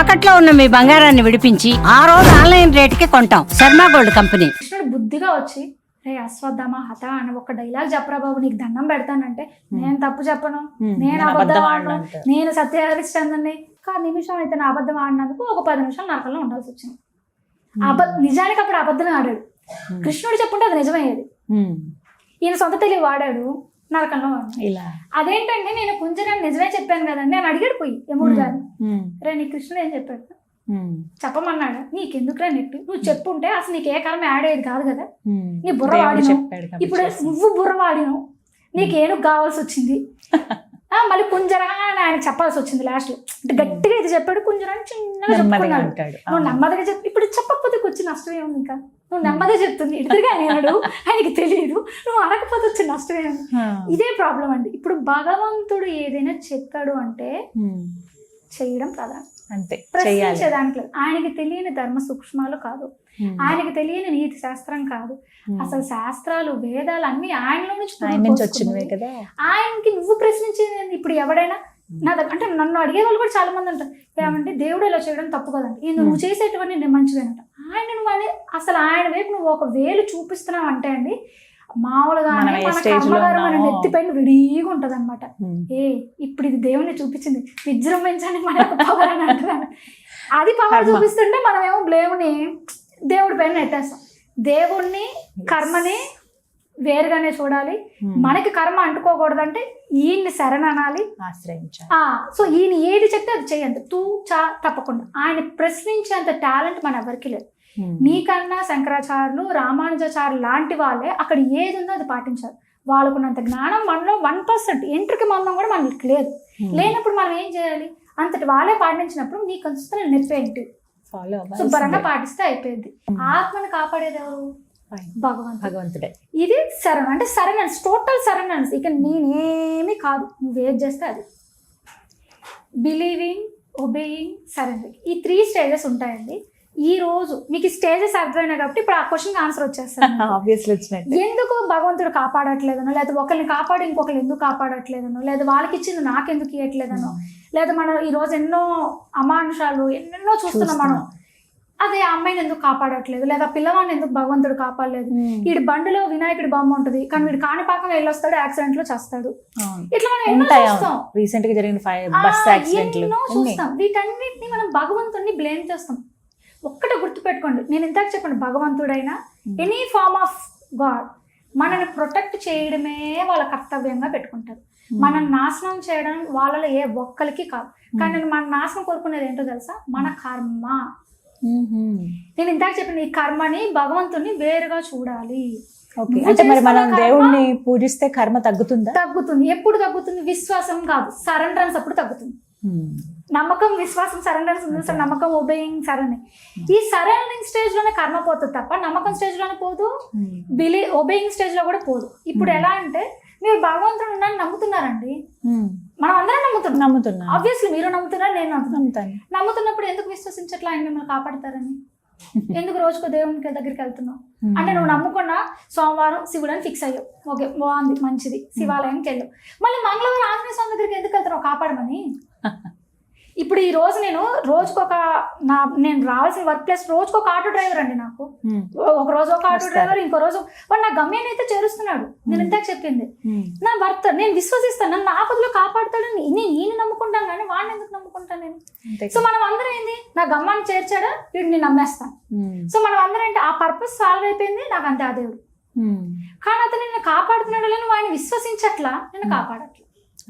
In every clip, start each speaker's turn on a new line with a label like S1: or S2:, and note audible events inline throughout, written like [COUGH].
S1: తాకట్లో ఉన్న మీ బంగారాన్ని విడిపించి ఆ రోజు ఆన్లైన్ రేటుకి కొంటాం. Sharma gold company.
S2: కృష్ణుడు బుద్ధిగా వచ్చి రే అశ్వత్థామ హత అని ఒక డైలాగ్ చెప్పరా బాబు నీకు దండం పెడతానంటే నేను తప్పు చెప్పను. నేను అబద్ధం ఆడను. నేను సత్యహరిశ్చంద్రని ఒక నిమిషం అయితే నా అబద్ధం ఆడినందుకు ఒక పది నిమిషాలు నరకంలో ఉండాల్సి వచ్చింది. అబ నిజానికి అప్పుడు అబద్ధం ఆడాడు. కృష్ణుడు చెప్పుంటే అది నిజమయ్యేది. ఈయన సొంత తెలివి వాడాడు. నరకంలో
S3: ఇలా.
S2: అదేంటంటే నేను కుంజరాన్ని నిజమే చెప్పాను కదండి అని అడిగాడు పోయి యముడు గారు. రే నీ కృష్ణుడు ఏం చెప్పాడు. చెప్పమన్నాడు. నీకెందుకురా నెట్టు? నువ్వు చెప్పుంటే అసలు నీకు ఏ కాలం యాడ్ అయ్యేది కాదు కదా. నీ బుర్ర
S3: కాబట్టి
S2: ఇప్పుడు. నువ్వు బుర్ర వాడినావు. నీకు ఏనుగు కావాల్సి వచ్చింది. [LAUGHS] మళ్ళీ కుంజరా అని ఆయన చెప్పాల్సి వచ్చింది లాస్ట్లో. అంటే గట్టిగా ఇది చెప్పాడు కుంజరా అని చిన్నగా చెప్పుకున్నాడు. నువ్వు నెమ్మదిగా చెప్పి ఇప్పుడు చెప్పకపోతే వచ్చి నష్టం ఏముంది ఇంకా? నువ్వు నెమ్మదిగా చెప్తుంది ఆయన అన్నాడు ఆయనకి తెలియదు. నువ్వు అనకపోతే వచ్చి నష్టం ఏముంది?
S3: ఆ.
S2: ఇదే ప్రాబ్లం అండి. ఇప్పుడు భగవంతుడు ఏదైనా చెప్పాడు అంటే. చేయడం ప్రధానం.
S3: అంతే
S2: ప్రశ్నించేదానికి. ఆయనకి తెలియని ధర్మ సూక్ష్మాలు కాదు. ఆయనకి తెలియని నీతి శాస్త్రం కాదు. అసలు శాస్త్రాలు వేదాలు అన్ని ఆయనలో నుంచి.
S3: వచ్చినవే కదా
S2: ఆయనకి నువ్వు ప్రశ్నించేది? ఇప్పుడు ఎవడైనా నా దగ్గర అంటే నన్ను అడిగే వాళ్ళు కూడా చాలా మంది ఉంటారు ఏమంటే దేవుడు ఇలా చేయడం తప్పు కదండి ఇది నువ్వు చేసేటువంటి నేను మంచిదేనంట ఆయన నువ్వు అని అసలు ఆయన వైపు నువ్వు ఒక వేలు చూపిస్తున్నావు అంటే అండి మామూలుగా
S3: మనం.
S2: నెత్తిపైన రెడీగా ఉంటది అనమాట. ఏ ఇప్పుడు ఇది దేవుని చూపించింది విజృంభించండి మన పవర్ అని అది పవర్. చూపిస్తుంటే మనం ఏమో బ్లేమ్ని దేవుడి పైన నెట్టేస్తాం. దేవుణ్ణి కర్మని వేరుగానే చూడాలి.
S3: ఉమ్.
S2: మనకి కర్మ అంటుకోకూడదంటే ఈయన్ని శరణనాలి.
S3: ఆశ్రయించాలి.
S2: ఆ సో ఈయన ఏది చెప్తే అది చేయండి. తూ చా తప్పకుండా. ఆయన ప్రశ్నించేంత టాలెంట్ మన ఎవరికి లేదు. నీకన్నా శంకరాచార్యులు రామానుజాచార్యులు లాంటి వాళ్ళే అక్కడ ఏది ఉందో అది పాటించారు వాళ్ళకున్నంత జ్ఞానం మనలో వన్ పర్సెంట్. ఎంట్రికి మందం కూడా మనకి లేదు.
S3: ఉమ్.
S2: లేనప్పుడు మనం ఏం చేయాలి? అంతటి వాళ్ళే పాటించినప్పుడు నీకు వస్తున్న నొప్పి ఏంటి?
S3: ఫాలో
S2: శుభ్రంగా పాటిస్తే అయిపోయింది. ఆత్మని కాపాడేది ఎవరు? భగవంతుడు.
S3: భగవంతుడే.
S2: ఇది శరణ్ అంటే సరెనెన్స్ టోటల్ సరెనెన్స్ ఇక నేనేమి కాదు నువ్వేది చేస్తే అది. బిలీవింగ్ ఒబేయింగ్ సరెండరింగ్ ఈ త్రీ స్టేజెస్ ఉంటాయండి. ఈ రోజు మీకు స్టేజెస్ అర్థమైనాయి కాబట్టి ఇప్పుడు ఆ క్వశ్చన్ ఆన్సర్ వచ్చేస్తాను
S3: ఆబ్వియస్లీ [LAUGHS] వచ్చినట్టు.
S2: ఎందుకు భగవంతుడు కాపాడట్లేదనో లేదా ఒకరిని కాపాడి ఇంకొకరు ఎందుకు కాపాడట్లేదనో లేదా వాళ్ళకి ఇచ్చింది నాకెందుకు ఇవ్వట్లేదనో లేదా మనం ఈ రోజు ఎన్నో అమానుషాలు ఎన్నెన్నో చూస్తున్నాం మనం. అదే ఆ అమ్మాయిని ఎందుకు కాపాడట్లేదు లేదా పిల్లవాడిని ఎందుకు భగవంతుడు కాపాడలేదు? వీడి బండిలో వినాయకుడి బొమ్మ ఉంటుంది కానీ వీడు కాణిపాకం వెళ్ళొస్తాడు యాక్సిడెంట్లో చేస్తాడు. ఇట్లా మనం ఎన్నో చూస్తాం.
S3: రీసెంట్గా జరిగిన బస్ యాక్సిడెంట్లు
S2: ఎన్నో చూస్తాం. వీటన్నిటిని మనం భగవంతుడిని బ్లేమ్ చేస్తాం. ఒక్కటే గుర్తుపెట్టుకోండి. నేను ఇందాక చెప్పండి భగవంతుడైనా ఎనీ ఫార్మ్ ఆఫ్ గాడ్ మనల్ని ప్రొటెక్ట్ చేయడమే వాళ్ళ కర్తవ్యంగా పెట్టుకుంటారు. మనం నాశనం చేయడం వాళ్ళలో ఏ ఒక్కరికి కాదు. కానీ నేను మన నాశనం కోరుకునేది ఏంటో తెలుసా? మన కర్మ. నేను ఇందాక చెప్పిన ఈ కర్మని భగవంతుని వేరుగా చూడాలి.
S3: అంటే మరి మనం దేవుణ్ణి పూజిస్తే కర్మ తగ్గుతుందా?
S2: తగ్గుతుంది. ఎప్పుడు తగ్గుతుంది? విశ్వాసం కాదు. సరెండరెన్స్ అప్పుడు తగ్గుతుంది. నమ్మకం విశ్వాసం సరెండరెన్స్ ఉంది సార్. నమ్మకం ఒబేయింగ్ సరణి ఈ సరెండరింగ్ స్టేజ్లోనే కర్మ పోతుంది తప్ప నమ్మకం స్టేజ్లోనే పోదు
S3: ఉమ్.
S2: బిలీ ఒబేయింగ్ స్టేజ్లో కూడా పోదు. ఇప్పుడు ఎలా అంటే మీరు భగవంతుడు ఉన్నాను నమ్ముతున్నారండి. మనం అందరం నమ్ముతున్నాం.
S3: నమ్ముతున్నా.
S2: ఆబ్వియస్లీ మీరు నమ్ముతున్నారు నేను నమ్ముతున్నాను.
S3: నమ్ముతాను.
S2: నమ్ముతున్నప్పుడు ఎందుకు విశ్వసించట్లా ఆయన మిమ్మల్ని కాపాడతారని? [LAUGHS] ఎందుకు రోజుకో దేవునికి దగ్గరికి వెళ్తున్నావు. అంటే నువ్వు నమ్ముకున్న సోమవారం శివుడు అని ఫిక్స్ అయ్యావు. ఓకే బాగుంది మంచిది. శివాలయానికి వెళ్ళావు మళ్ళీ మంగళవారం ఆంజనేయ స్వామి దగ్గరికి ఎందుకు వెళ్తున్నావు? కాపాడమని [LAUGHS] ఇప్పుడు ఈ రోజు నేను రోజుకొక నా నేను రావాల్సిన వర్క్ ప్లేస్ రోజుకొక ఆటో డ్రైవర్ అండి నాకు. ఒక రోజు ఒక ఆటో. డ్రైవర్ ఇంకో రోజు. వాడు నా గమ్యాన్ని అయితే చేరుస్తున్నాడు. నేను ఇందాక చెప్పింది. నా భర్త నేను విశ్వసిస్తాను. నన్ను ఆపదలో కాపాడుతాడని నేను ఈయన నమ్ముకుంటాను కానీ వాడిని ఎందుకు నమ్ముకుంటాను నేను? సో మనం అందరం ఏంది? నా గమ్మాన్ని చేర్చాడా వీడు నేను నమ్మేస్తాను. సో మనం అందరం ఏంటి ఆ పర్పస్ సాల్వ్ అయిపోయింది నాకు అంతే ఆ దేవుడు. కానీ అతను నిన్ను కాపాడుతున్నాడు లేని ఆయన విశ్వసించట్లా నిన్ను. కాపాడట్లా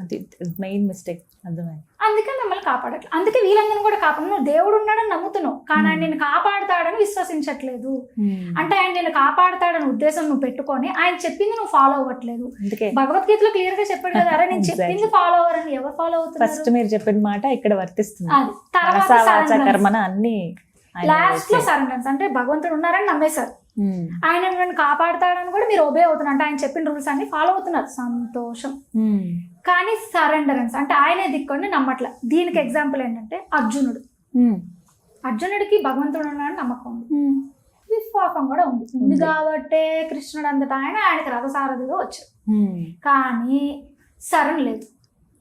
S3: అది మెయిన్ మిస్టేక్ అర్థమైంది.
S2: అందుకే మిమ్మల్ని కాపాడట్లా. అందుకే వీళ్ళందరినీ కూడా కాపాడు. దేవుడు ఉన్నాడని నమ్ముతున్నావు. కానీ ఆయన
S3: Hmm.
S2: నిన్ను కాపాడుతాడని విశ్వసించట్లేదు.
S3: ఉమ్.
S2: అంటే ఆయన నిన్ను కాపాడుతాడని ఉద్దేశం నువ్వు పెట్టుకొని ఆయన చెప్పింది నువ్వు ఫాలో అవ్వట్లేదు. భగవద్గీతలో క్లియర్గా చెప్పాడు కదా అరే నేను. చెప్పింది ఫాలో అవ్వరని ఎవరు ఫాలో
S3: ఫస్ట్
S2: అవుతున్నారు
S3: మీరు చెప్పిన మాట ఇక్కడ వర్తిస్తుంది.
S2: తర్వాత.
S3: కర్మన అన్ని లాస్ట్లో
S2: సరెండర్స్ అంటే భగవంతుడు ఉన్నారని నమ్మేశారు.
S3: ఉమ్.
S2: ఆయన నన్ను కాపాడుతాడని కూడా మీరు ఒబే అవుతున్నారు. అంటే ఆయన చెప్పిన రూల్స్ అన్ని ఫాలో అవుతున్నారు. సంతోషం. కానీ సరెండరెన్స్ అంటే ఆయనే దిక్కొని నమ్మట్ల దీనికి ఎగ్జాంపుల్ ఏంటంటే అర్జునుడు. అర్జునుడికి భగవంతుడు ఉన్నాడని నమ్మకం ఉంది. విశ్వాసం కూడా ఉంది ఉంది కాబట్టే కృష్ణుడు అంతటా ఆయన ఆయనకి రథసారథిగా వచ్చాడు
S3: ఉమ్.
S2: కానీ సరణ్ లేదు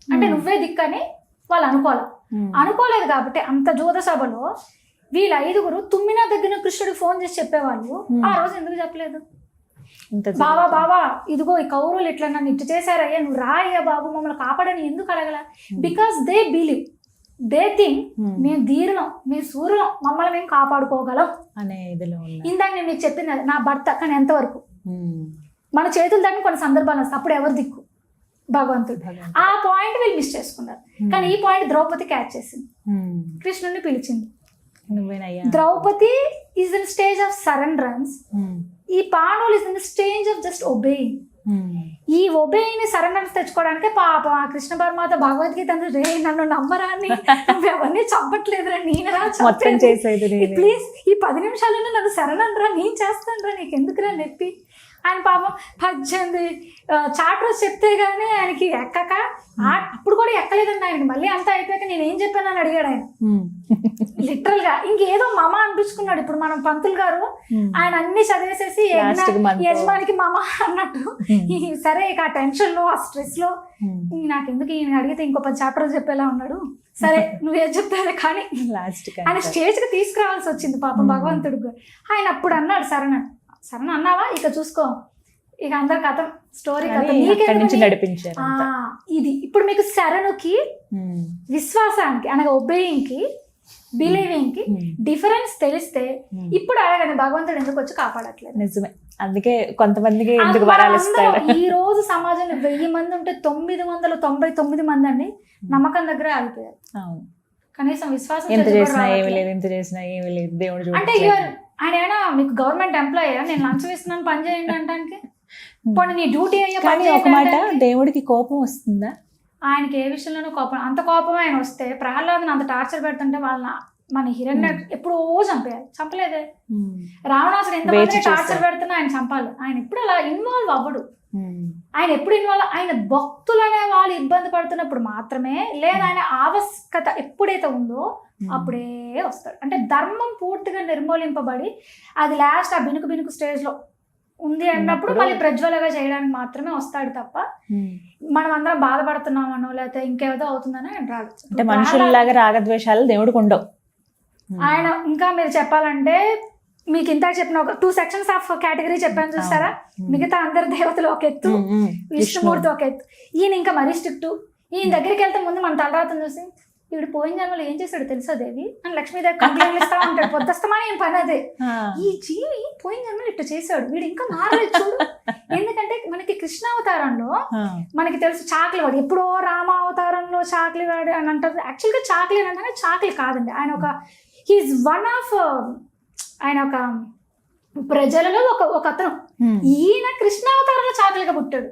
S2: అంటే. నువ్వే దిక్కని వాళ్ళు అనుకోవాలి
S3: ఉమ్.
S2: అనుకోలేదు కాబట్టి అంత జూద సభలో వీళ్ళ ఐదుగురు తుమ్మిన దగ్గర కృష్ణుడికి ఫోన్ చేసి చెప్పేవాళ్ళు. ఆ రోజు ఎందుకు చెప్పలేదు బావా. బావా ఇదిగో ఈ కౌరులు ఇట్లా నన్ను ఇట్టు చేశారయ్యా నువ్వు రాయ్యా బాబు మమ్మల్ని కాపాడని ఎందుకు అడగల? Because they believe they
S3: um.
S2: మేము ధీరులం మేము సూర్యులం మమ్మల్ని మేము కాపాడుకోగలం.
S3: అనే ఇదిలో
S2: ఇందాక నేను మీకు చెప్పింది అది, నా భర్త కానీ ఎంతవరకు?
S3: ఉమ్.
S2: మన చేతులు దాన్ని కొన్ని సందర్భాలు వస్తాయి అప్పుడు ఎవరు దిక్కు? భగవంతుడు. ఆ పాయింట్ వీళ్ళు మిస్ చేసుకున్నారు. కానీ ఈ పాయింట్ ద్రౌపది క్యాచ్ చేసింది.
S3: ఉమ్.
S2: కృష్ణుడిని పిలిచింది.
S3: నువ్వేనయ్యా?
S2: Draupadi is in stage of surrenderance. ఈ పాండవులు is in stage of just obeying
S3: um.
S2: ఈ ఒబేయిని సరెండర్స్ తెచ్చుకోవడానికి పాపం ఆ కృష్ణ పరమాత భగవద్గీత రే నన్ను నమ్మరా అని నువ్వు ఎవరిని చంపట్లేదురా నేనురా
S3: మొత్తం చేసేది.
S2: ప్లీజ్ ఈ పది నిమిషాలను నన్ను శరణనరా నేను చేస్తానురా నీకు ఎందుకురా నొప్పి ఆయన పాపం పద్దెనిమిది చాట్ రోజు చెప్తే గానీ ఆయనకి ఎక్కక అప్పుడు కూడా ఎక్కలేదండి ఆయనకి మళ్ళీ అంతా అయిపోయాక నేను ఏం చెప్పాను అని అడిగాడు ఆయన. లిటరల్గా ఇంకేదో మమ అనిపించుకున్నాడు ఇప్పుడు మనం పంతులు గారు. ఆయన అన్ని చదివేసేసి యజమానికి మమ అన్నట్టు సరే ఇక ఆ టెన్షన్లో ఆ
S3: స్ట్రెస్లో.
S2: ఈ నాకెందుకు ఈయన అడిగితే ఇంకో పది చాప్టర్లు చెప్పేలా ఉన్నాడు సరే [LAUGHS] నువ్వేం చెప్తావే కానీ
S3: లాస్ట్
S2: ఆయన. స్టేజ్కి తీసుకురావాల్సి వచ్చింది పాపం. భగవంతుడు. ఆయన అప్పుడు అన్నాడు సరణ సరణ అన్నావా? ఇక చూసుకో. ఇక అందరి కథ స్టోరీ కథ
S3: నడిపించారు.
S2: ఇది. ఇప్పుడు మీకు శరణుకి. విశ్వాసానికి అనగా ఒబేయింగ్కి బిలీవింగ్కి
S3: ఉమ్.
S2: డిఫరెన్స్ తెలిస్తే. ఇప్పుడు అడగండి భగవంతుడు ఎందుకు వచ్చి కాపాడట్లేదు?
S3: నిజమే. అందుకే కొంతమందికి ఎందుకు
S2: ఈ రోజు సమాజంలో వెయ్యి మంది ఉంటే తొమ్మిది వందల తొంభై తొమ్మిది మంది అండి నమ్మకం దగ్గర ఆగిపోయారు. కనీసం విశ్వాసం
S3: ఎంత చేసినా ఏమి. లేదు ఎంత చేసినా ఏమి లేదు. దేవుడు
S2: అంటే ఆయన ఏమైనా మీకు గవర్నమెంట్ ఎంప్లాయీ నేను లంచం ఇస్తున్నాను పని చేయండి అంటానికి. పోనీ నీ డ్యూటీ అయ్యే పని
S3: కానీ ఒక మాట. దేవుడికి కోపం వస్తుందా?
S2: ఆయనకి ఏ విషయంలోనూ కోపం అంత కోపం ఆయన వస్తే ప్రహ్లాద్ని అంత టార్చర్ పెడుతుంటే వాళ్ళ మన హిరణ్య ఎప్పుడో చంపేయాలి. చంపలేదే. రావణాసుడు ఎంత
S3: వేచి.
S2: టార్చర్ పెడుతున్నా ఆయన చంపాలి. ఆయన ఎప్పుడు అలా ఇన్వాల్వ్ అవ్వడు.
S3: ఉమ్.
S2: ఆయన ఎప్పుడు ఇన్వాల్వ్ ఆయన భక్తులు అనే వాళ్ళు ఇబ్బంది పడుతున్నప్పుడు మాత్రమే లేదా ఆయన ఆవశ్యకత ఎప్పుడైతే ఉందో. అప్పుడే వస్తాడు. అంటే ధర్మం పూర్తిగా నిర్మూలింపబడి అది లాస్ట్ ఆ బినుకు బినుకు స్టేజ్లో ఉంది అన్నప్పుడు
S3: ఉన్నప్పుడు-
S2: మళ్ళీ ప్రజ్వలగా చేయడానికి మాత్రమే వస్తాడు తప్ప
S3: ఉమ్.
S2: మనం అందరం బాధపడుతున్నామనో లేకపోతే ఇంకేదో అవుతుందని ఆయన రాడు
S3: అంటే మనుషుల్లాగా రాగద్వేషాలు దేవుడికి ఉండవు.
S2: ఆయన ఇంకా మీరు చెప్పాలంటే మీకు ఇంత చెప్పిన ఒక టూ సెక్షన్స్ ఆఫ్ కేటగిరీ చెప్పాను చూస్తారా. మిగతా అందరి దేవతలు ఒక ఎత్తు. విష్ణుమూర్తి ఒక ఎత్తు. ఈయన ఇంకా మరీ స్ట్రిక్ట్ ఈయన దగ్గరికి వెళ్తే ముందు మన తలరాతను చూసి ఈవిడ పోయిన జన్మలో ఏం చేశాడు తెలుసా దేవి? అని లక్ష్మీదేవి కంప్లైంట్ ఇస్తా ఉంటాడు. పొద్దుస్తమని ఏం పని అదే. [LAUGHS] ఈ జీవి పోయిన జన్మలో ఇట్లా చేశాడు. వీడు ఇంకా మారలేదు చూడు. [LAUGHS] ఎందుకంటే మనకి కృష్ణావతారంలో [LAUGHS]
S3: ఆ.
S2: మనకి తెలుసు చాకలి వాడు. ఎప్పుడో రామావతారంలో చాకలి వాడు అని అంటారు. యాక్చువల్గా చాకలి అని అంటే చాకలి కాదండి. ఆయన ఒక హీఈస్ వన్ ఆఫ్ ఆయన ఒక ప్రజలలో ఒక ఒక అతను. ఈయన కృష్ణావతారంలో చాకలిగా పుట్టాడు.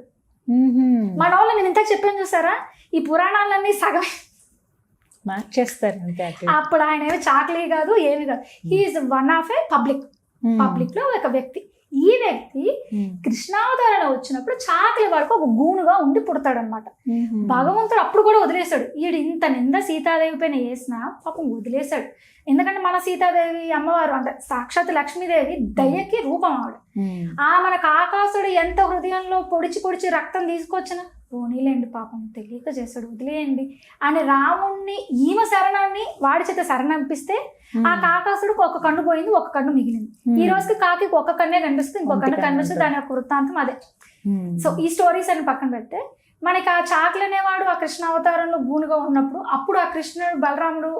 S2: మన వాళ్ళు నేను ఇంత చెప్పాను చూసారా? ఈ పురాణాలన్నీ సగం
S3: మార్చేస్తారు అంతే
S2: అప్పుడు ఆయన ఏమి చాకలి కాదు ఏమి కాదు. He is one of a public. పబ్లిక్లో ఒక వ్యక్తి. ఈ వ్యక్తి
S3: ఉమ్.
S2: కృష్ణావతారంలో వచ్చినప్పుడు చాకలి వాడికి ఒక గూనుగా ఉండి పుడతాడు అనమాట
S3: ఉమ్మ్.
S2: భగవంతుడు అప్పుడు కూడా వదిలేశాడు. ఈడు ఇంత నింద సీతాదేవి పైన వేసిన పాపం వదిలేశాడు. ఎందుకంటే మన సీతాదేవి అమ్మవారు అంటే సాక్షాత్ లక్ష్మీదేవి దయ్యకి రూపం ఆవిడ.
S3: ఉమ్.
S2: ఆ మనకు ఆకాశుడు ఎంత హృదయంలో పొడిచి పొడిచి రక్తం తీసుకొచ్చిన పోనీలేండి పాపం తెలియక చేశాడు వదిలేయండి. అని రాముణ్ణి ఈమె శరణాన్ని వాడి చేత శరణంపిస్తే ఆ కాకాసుడికి ఒక కన్ను పోయింది ఒక కన్ను మిగిలింది. ఈ రోజుకి కాకి ఒక కన్నే కనిపిస్తుంది ఇంకో
S3: ఒంటి
S2: కన్ను కనిపిస్తుంది. దాని యొక్క వృత్తాంతం అదే. సో ఈ స్టోరీస్ అని పక్కన పెడితే మనకి ఆ చాకలి అనేవాడు ఆ కృష్ణ అవతారంలో గూనుగా ఉన్నప్పుడు అప్పుడు ఆ కృష్ణుడు బలరాముడు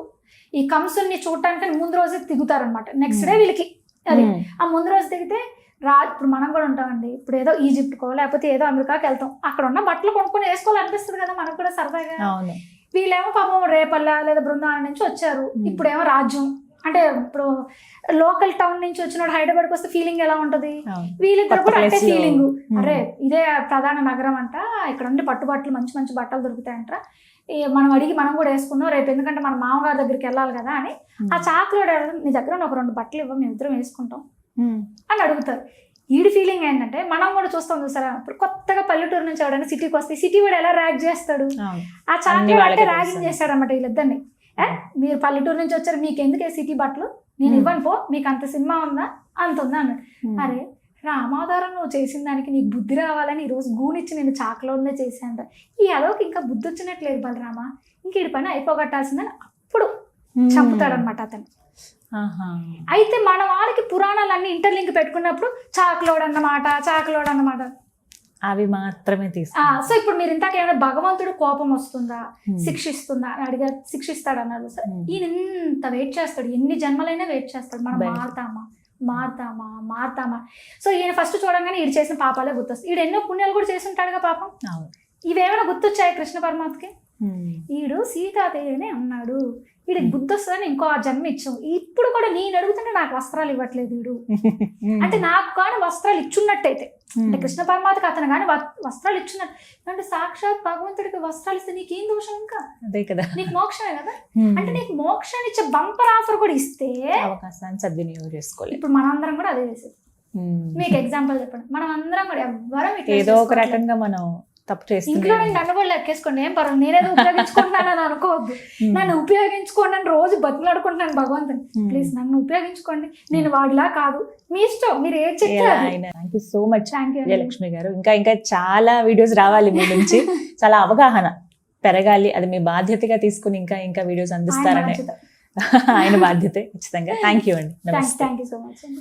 S2: ఈ కంసుని చూడటానికి ముందు రోజే దిగుతారనమాట నెక్స్ట్ డే వీళ్ళకి అది. ఆ ముందు రోజు దిగితే రా ఇప్పుడు మనం కూడా ఉంటామండి. ఇప్పుడు ఏదో ఈజిప్ట్కో లేకపోతే ఏదో అమెరికాకి వెళ్తాం. అక్కడ ఉన్న బట్టలు కొనుక్కొని వేసుకోవాలనిపిస్తుంది కదా మనకు కూడా సరదాగా. వీళ్ళేమో పాపం రేపల్ల లేదా బృందావనం నుంచి వచ్చారు. ఇప్పుడేమో రాజ్యం. అంటే ఇప్పుడు లోకల్ టౌన్ నుంచి వచ్చిన హైదరాబాద్కి వస్తే ఫీలింగ్ ఎలా ఉంటది? వీళ్ళిద్దరు కూడా అంటే. ఫీలింగ్. అరే ఇదే ప్రధాన నగరం అంట. ఇక్కడ ఉండి పట్టుబట్టలు మంచి మంచి బట్టలు దొరుకుతాయంట. మనం అడిగి మనం కూడా వేసుకుందాం. రేపు ఎందుకంటే మన మామగారి దగ్గరికి వెళ్ళాలి కదా అని. ఆ అడగడం, నీ దగ్గర ఒక రెండు బట్టలు ఇవ్వ మేము ఇద్దరం వేసుకుంటాం. అని అడుగుతారు. ఈడి ఫీలింగ్ ఏంటంటే మనం కూడా చూస్తాం చూసారా? ఇప్పుడు కొత్తగా పల్లెటూరు నుంచి ఎవడైనా సిటీకి వస్తే సిటీ వాడు ఎలా ర్యాక్ చేస్తాడు? ఆ చాక్లెట్
S3: వాళ్ళకే
S2: ర్యాగింగ్. చేశాడు అనమాట వీళ్ళిద్దరిని. మీరు పల్లెటూరు నుంచి వచ్చారు మీకు ఎందుకే సిటీ బట్టలు? నేను. ఇవ్వను పో మీకు అంత సినిమా ఉందా? అంత ఉందా అన్నాడు. అరే రామాధారం నువ్వు చేసిన దానికి నీకు బుద్ధి రావాలని ఈరోజు గూనిచ్చి నేను చాక్లోనే చేశాను ఈ అదోకి ఇంకా బుద్ధి వచ్చినట్లేదు బలరామా. ఇంక ఈ పని అయిపోగొట్టాల్సిందని అప్పుడు చంపుతాడనమాట అతను. అయితే మన వాళ్ళకి పురాణాలన్నీ ఇంటర్లింక్ పెట్టుకున్నప్పుడు చాకులోడు అన్నమాట చాకులోడు అన్నమాట.
S3: అవి మాత్రమే తీసు
S2: సో ఇప్పుడు మీరు ఇందాక ఏమైనా భగవంతుడు కోపం వస్తుందా. శిక్షిస్తుందా? అని అడిగారు శిక్షిస్తాడు అన్నారు సార్. ఈయన ఇంత వెయిట్ చేస్తాడు ఎన్ని జన్మలైనా వెయిట్ చేస్తాడు. మనం. మారుతామా? మారుతామా? మారుతామా? సో ఈయన ఫస్ట్ చూడంగానే ఈడు చేసిన పాపాలే గుర్తొస్తాయి. ఈడు ఎన్నో పుణ్యాలు కూడా చేసి ఉంటాడుగా పాపం ఇవేమైనా గుర్తొచ్చాయి కృష్ణ పరమాత్మకి. ఈడు సీతాదేవిని అన్నాడు. వీడికి బుద్ధి వస్తుందని ఇంకో ఆ జన్మ ఇచ్చాం ఇప్పుడు కూడా నేను అడుగుతుంటే నాకు వస్త్రాలు ఇవ్వట్లేదు వీడు. అంటే నాకు కానీ వస్త్రాలు ఇచ్చున్నట్టయితే. అంటే కృష్ణ పరమాత్మకి అతను కానీ వస్త్రాలు ఇచ్చున్నట్టు. అంటే సాక్షాత్ భగవంతుడికి వస్త్రాలు ఇస్తే నీకేం దోషం ఇంకా?
S3: అదే కదా.
S2: నీకు మోక్షమే కదా. అంటే నీకు మోక్షాన్ని ఇచ్చే బంపర్ ఆఫర్ కూడా ఇస్తే
S3: అవకాశాన్ని సద్వినియోగం చేసుకోలేదు.
S2: ఇప్పుడు మనందరం కూడా అదే చేసేది. మీకు ఎగ్జాంపుల్ చెప్పండి. మనం అందరం కూడా ఎవ్వరం
S3: ఏదో ఒక. రకంగా మనం తప్పు చేస్తుంది.
S2: ఇంక్లూడింగ్ నన్ను కూడా లెక్కేసుకోండి. ఏం పర్వాలేదు. నేనేదో ఉపయోగించుకుంటున్నానని అనుకోవద్దు. నన్ను ఉపయోగించుకోండి అని రోజు బతులాడుకుంటున్నాను భగవంతుని. ప్లీజ్ నన్ను ఉపయోగించుకోండి. నేను వాడిలా కాదు. మీ ఇష్టం. మీరు ఏం
S3: thank you so much
S2: thank you
S3: Vijayalakshmi garu. ఇంకా ఇంకా చాలా వీడియోస్ రావాలి మీ నుంచి. [LAUGHS] చాలా అవగాహన పెరగాలి. అది మీ బాధ్యతగా తీసుకుని ఇంకా ఇంకా వీడియోస్ అందిస్తారనే. [LAUGHS] ఆయన బాధ్యతే ఖచ్చితంగా. థ్యాంక్ యూ అండి.
S2: థ్యాంక్ యూ సో మచ్ అండి